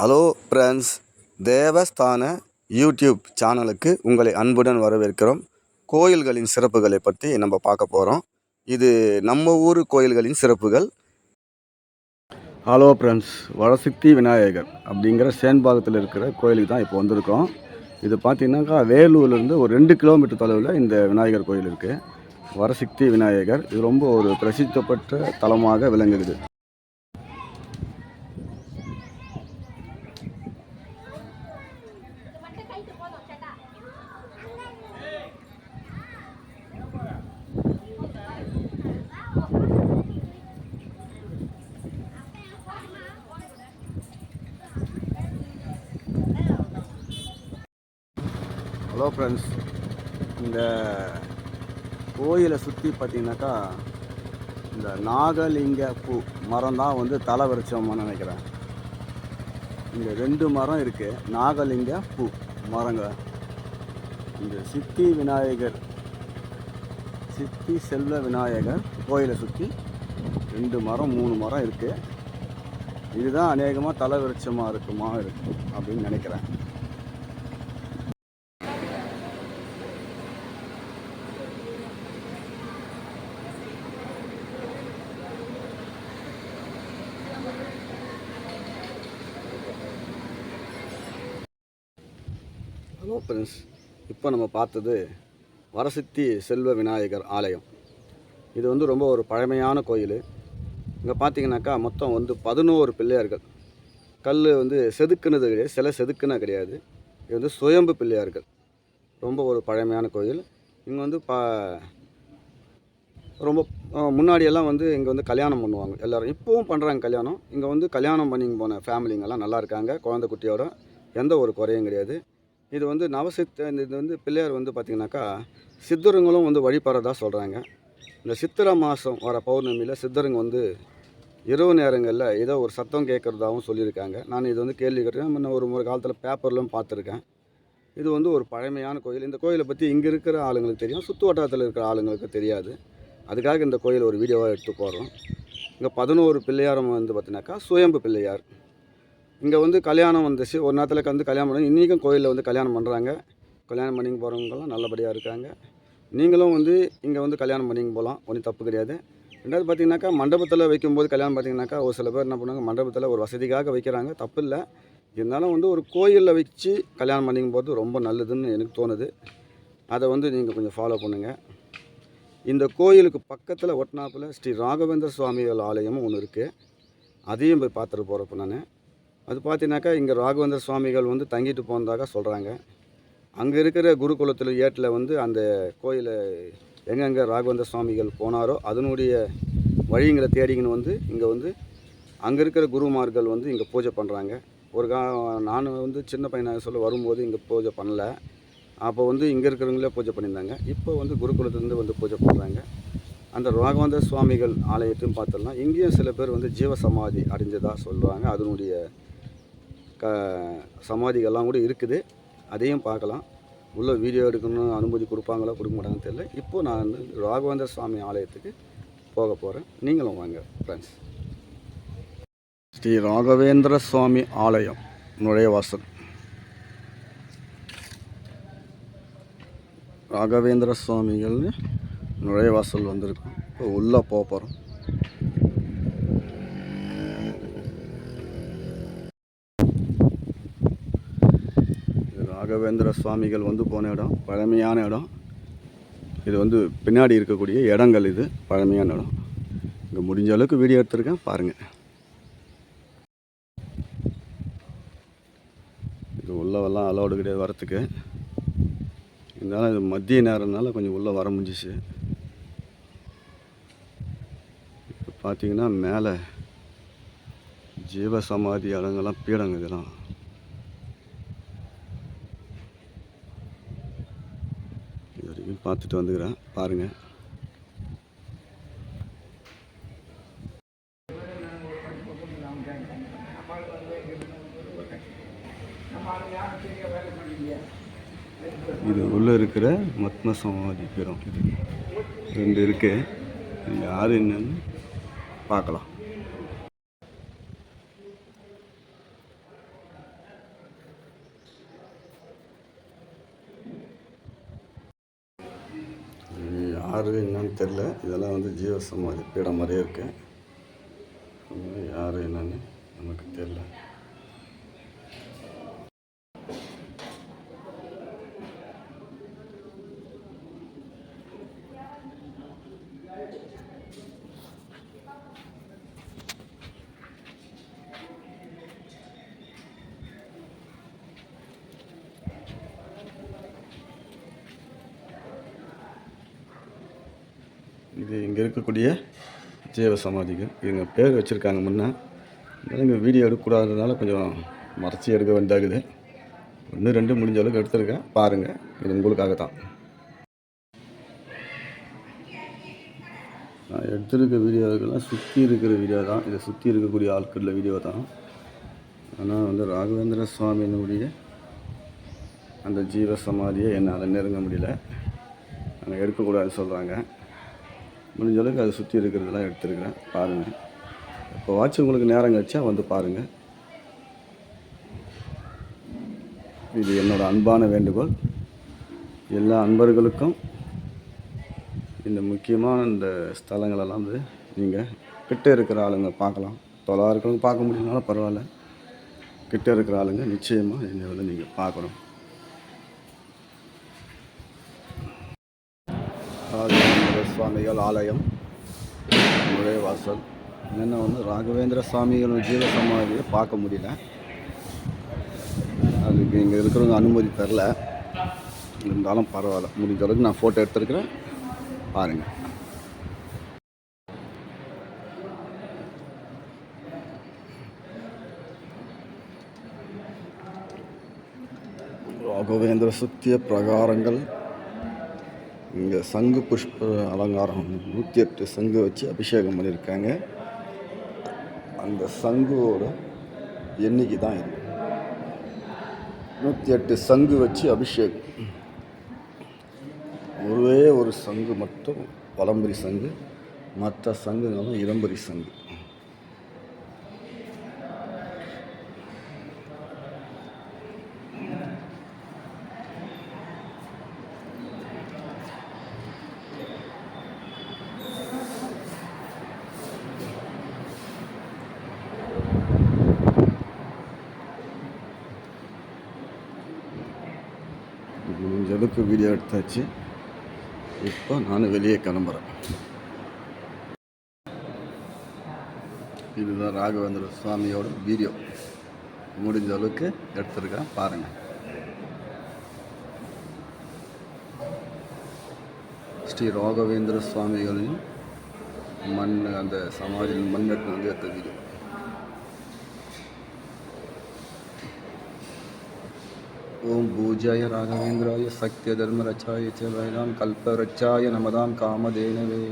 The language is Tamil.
ஹலோ ஃப்ரெண்ட்ஸ் தேவஸ்தான யூடியூப் சேனலுக்கு உங்களை அன்புடன் வரவேற்கிறோம். கோயில்களின் சிறப்புகளை பற்றி நம்ம பார்க்க போகிறோம் இது நம்ம ஊர் கோயில்களின் சிறப்புகள். ஹலோ ஃப்ரெண்ட்ஸ் வடசித்தி விநாயகர் அப்படிங்கிற சேன்பாகத்தில் இருக்கிற கோயிலுக்கு தான் இப்போ வந்திருக்கோம். இது பார்த்தீங்கன்னாக்கா வேலூர்லேருந்து ஒரு ரெண்டு கிலோமீட்டர் தொலைவில் இந்த விநாயகர் கோயில் இருக்குது வரசக்தி விநாயகர். இது ரொம்ப ஒரு பிரசித்தப்பட்ட தலமாக விளங்குகிறது ஹலோ ஃப்ரெண்ட்ஸ் இந்த கோயிலை சுற்றி பார்த்தீங்கன்னாக்கா இந்த நாகலிங்க பூ மரம் தான் வந்து தலை விரிச்சோம்னு நினைக்கிறேன். இங்கே ரெண்டு மரம் இருக்குது நாகலிங்க பூ மரங்க. இந்த சித்தி விநாயகர் சித்தி செல்வ விநாயகர் கோயிலை சுற்றி ரெண்டு மரம் மூணு மரம் இருக்குது இதுதான் அநேகமாக தலை விருட்சமாக இருக்குமா இருக்கும் அப்படின்னு நினைக்கிறேன். ஹலோ ஃப்ரெண்ட்ஸ் இப்போ நம்ம பார்த்தது வரசித்தி செல்வ விநாயகர் ஆலயம். இது வந்து ரொம்ப ஒரு பழமையான கோயில். இங்கே பார்த்தீங்கன்னாக்கா மொத்தம் வந்து பதினோரு பிள்ளையார்கள். கல் வந்து செதுக்குனது கிடையாது சிலை செதுக்குனா கிடையாது. இது வந்து சுயம்பு பிள்ளையார்கள். ரொம்ப ஒரு பழமையான கோயில். இங்கே வந்து ப ரொம்ப முன்னாடியெல்லாம் வந்து இங்கே வந்து கல்யாணம் பண்ணுவாங்க எல்லோரும். இப்போவும் பண்ணுறாங்க கல்யாணம். இங்கே வந்து கல்யாணம் பண்ணி போன ஃபேமிலிங்கெல்லாம் நல்லா இருக்காங்க. குழந்தை குட்டியோட எந்த ஒரு குறையும் கிடையாது. இது வந்து நவசித்த இந்த இது வந்து பிள்ளையார் வந்து பார்த்திங்கனாக்கா சித்தருங்களும் வந்து வழிபடுறதா சொல்கிறாங்க இந்த சித்திரை மாதம் வர பௌர்ணமியில் சித்தருங்க வந்து இரவு நேரங்களில் ஏதோ ஒரு சத்தம் கேட்குறதாகவும் சொல்லியிருக்காங்க. நான் இது வந்து கேள்வி கேட்டேன். முன்ன ஒரு ஒரு காலத்தில் பேப்பர்லையும் பார்த்துருக்கேன். இது வந்து ஒரு பழமையான கோயில். இந்த கோயிலை பற்றி இங்கே இருக்கிற ஆளுங்களுக்கு தெரியும். சுற்று வட்டாரத்தில் இருக்கிற ஆளுங்களுக்கு தெரியாது. அதுக்காக இந்த கோயில் ஒரு வீடியோவாக எடுத்து போகிறோம் இங்கே பதினோரு பிள்ளையாரம் வந்து பார்த்தீங்கன்னாக்கா சுயம்பு பிள்ளையார். இங்கே வந்து கல்யாணம் வந்துச்சு. ஒரு நேரத்தில் வந்து கல்யாணம் பண்ணி இன்றைக்கும் கோயிலில் வந்து கல்யாணம் பண்ணுறாங்க கல்யாணம் பண்ணிங்க போகிறவங்கலாம் நல்லபடியாக இருக்காங்க. நீங்களும் வந்து இங்கே வந்து கல்யாணம் பண்ணிங்க போகலாம் ஒன்றும் தப்பு கிடையாது. ரெண்டாவது பார்த்தீங்கன்னாக்கா மண்டபத்தில் வைக்கும்போது கல்யாணம் பார்த்தீங்கன்னாக்கா ஒரு சில பேர் என்ன பண்ணுவாங்க மண்டபத்தில் ஒரு வசதிக்காக வைக்கிறாங்க. தப்பு இல்லை. இருந்தாலும் வந்து ஒரு கோயிலில் வச்சு கல்யாணம் பண்ணிக்கும் போது ரொம்ப நல்லதுன்னு எனக்கு தோணுது. அதை வந்து நீங்கள் கொஞ்சம் ஃபாலோ பண்ணுங்கள் இந்த கோயிலுக்கு பக்கத்தில் ஒட்டினாப்பில் ஸ்ரீ ராகவேந்திர சுவாமிகள் ஆலயமும் ஒன்று இருக்குது அதையும் போய் பார்த்துட்டு போகிறப்ப நான் அது பார்த்தீங்கன்னாக்கா இங்கே ராகவேந்திர சுவாமிகள் வந்து தங்கிட்டு போனதாக சொல்கிறாங்க அங்கே இருக்கிற குருகுலத்தில் ஏட்டில் வந்து அந்த கோயிலை எங்கெங்கே ராகவேந்திர சுவாமிகள் போனாரோ அதனுடைய வழிங்களை தேடிங்கன்னு வந்து இங்கே வந்து அங்கே இருக்கிற குருமார்கள் வந்து இங்கே பூஜை பண்ணுறாங்க ஒரு கா நான் வந்து சின்ன பையனாக சொல்ல வரும்போது இங்கே பூஜை பண்ணல. அப்போ வந்து இங்கே இருக்கிறவங்களே பூஜை பண்ணியிருந்தாங்க. இப்போ வந்து குருகுலத்துலேருந்து வந்து பூஜை பண்ணுறாங்க அந்த ராகவேந்திர சுவாமிகள் ஆலயத்தையும் பார்த்தோம்னா இங்கேயும் சில பேர் வந்து ஜீவ சமாதி அடைஞ்சதாக சொல்லுவாங்க. அதனுடைய க சமாதிகள்லாம் கூட இருக்குது. அதையும் பார்க்கலாம். உள்ளே வீடியோ எடுக்கணும்னு அனுமதி கொடுப்பாங்களா கொடுக்க மாட்டாங்கன்னு தெரியல. இப்போது நான் வந்து ராகவேந்திர சுவாமி ஆலயத்துக்கு போக போகிறேன் நீங்களும் வாங்க ஃப்ரெண்ட்ஸ் ஸ்ரீ ராகவேந்திர சுவாமி ஆலயம் நுழைவாசல் ராகவேந்திர சுவாமிகள்னு நுழைவாசல் வந்திருக்கோம். இப்போ உள்ளே போக போகிறோம் இது ராகவேந்திர சுவாமிகள் வந்து போன இடம். பழமையான இடம். இது வந்து பின்னாடி இருக்கக்கூடிய இடங்கள் இது. பழமையான இடம். இங்கே முடிஞ்ச அளவுக்கு வீடியோ எடுத்திருக்கேன். பாருங்கள் இது உள்ளவெல்லாம் அலௌடு கிடையாது வரத்துக்கு. இருந்தாலும் இது மதிய நேரம்னால கொஞ்சம் உள்ளே வர முடிஞ்சிச்சு. இப்போ பார்த்தீங்கன்னா மேலே ஜீவ சமாதி இடங்கள்லாம் பீடங்க இதெல்லாம் இது வரைக்கும் பார்த்துட்டு வந்துக்கிறேன். பாருங்கள் இது உள்ளே இருக்கிற மத்ம சமாதி பீடம் இது ரெண்டு இருக்கு. யார் என்னன்னு பார்க்கலாம். யார் என்னன்னு தெரில இதெல்லாம் வந்து ஜீவ சமாதி பீடம் மாதிரியே இருக்குது இது யார் என்னன்னு நமக்கு தெரில இது இங்கே இருக்கக்கூடிய ஜீவ சமாதிகள். இவங்க பேர் வச்சுருக்காங்க முன்னே. இருந்தாலும் இங்கே வீடியோ எடுக்கக்கூடாததுனால கொஞ்சம் மறைச்சி எடுக்க வேண்டியதாகுது. ஒன்று ரெண்டு முடிஞ்ச அளவுக்கு எடுத்திருக்கேன். பாருங்கள் இது உங்களுக்காக தான் நான் எடுத்திருக்க வீடியோக்கெல்லாம் சுற்றி இருக்கிற வீடியோ தான். இதை சுற்றி இருக்கக்கூடிய ஆட்களில் வீடியோ தான். ஆனால் வந்து ராகவேந்திர சுவாமியினுடைய அந்த ஜீவ சமாதியை என்னால் நெருங்க முடியல. நாங்கள் எடுக்கக்கூடாதுன்னு சொல்கிறாங்க முடிஞ்ச அளவுக்கு அதை சுற்றி இருக்கிறதெல்லாம் எடுத்துருக்கிறேன். பாருங்கள் இப்போ வாட்ச் உங்களுக்கு நேரம் கழிச்சா வந்து பாருங்கள் இது என்னோடய அன்பான வேண்டுகோள். எல்லா அன்பர்களுக்கும் இந்த முக்கியமான இந்த ஸ்தலங்களெல்லாம் வந்து நீங்கள் கிட்ட இருக்கிற ஆளுங்க பார்க்கலாம். தொலா இருக்கிறவங்க பார்க்க முடியலனாலும் பரவாயில்ல. கிட்ட இருக்கிற ஆளுங்க நிச்சயமாக என்னை வந்து நீங்கள் பார்க்கணும். அது சுவாமிகள் ஆலயம் நுழைவாசல் என்னென்ன வந்து ராகவேந்திர சுவாமிகள் ஜீவ சமாதியை பார்க்க முடியல. அதுக்கு இங்கே இருக்கிறவங்க அனுமதி தரல. இருந்தாலும் பரவாயில்ல. முடிஞ்ச அளவுக்கு நான் ஃபோட்டோ எடுத்துருக்கிறேன். பாருங்கள் ராகவேந்திர சுத்திய பிரகாரங்கள் இங்கே சங்கு புஷ்ப அலங்காரம் நூற்றி எட்டு சங்கு வச்சு அபிஷேகம் பண்ணியிருக்காங்க அந்த சங்குவோட எண்ணிக்கை தான் இது. நூற்றி எட்டு சங்கு வச்சு அபிஷேகம். ஒரே ஒரு சங்கு மட்டும் பழம்பரி சங்கு மற்ற சங்குகளும் இளம்பரி சங்கு. முடிஞ்ச வீடியோ எடுத்தாச்சு. இப்போ நான் வெளியே கிளம்புறேன். இதுதான் ராகவேந்திர சுவாமியோட வீடியோ முடிஞ்ச அளவுக்கு எடுத்திருக்கேன். பாருங்கள் ஸ்ரீ ராகவேந்திர சுவாமிகளின் மண் அந்த சமாதியின் மண்ணெட்டு வந்து எடுத்த வீடியோ ஓம் பூஜாய ராகவேந்திராய சக்திய தர்மரச்சாய வைராம் கல்பரச்சாய நமதாம் காமதேனவே.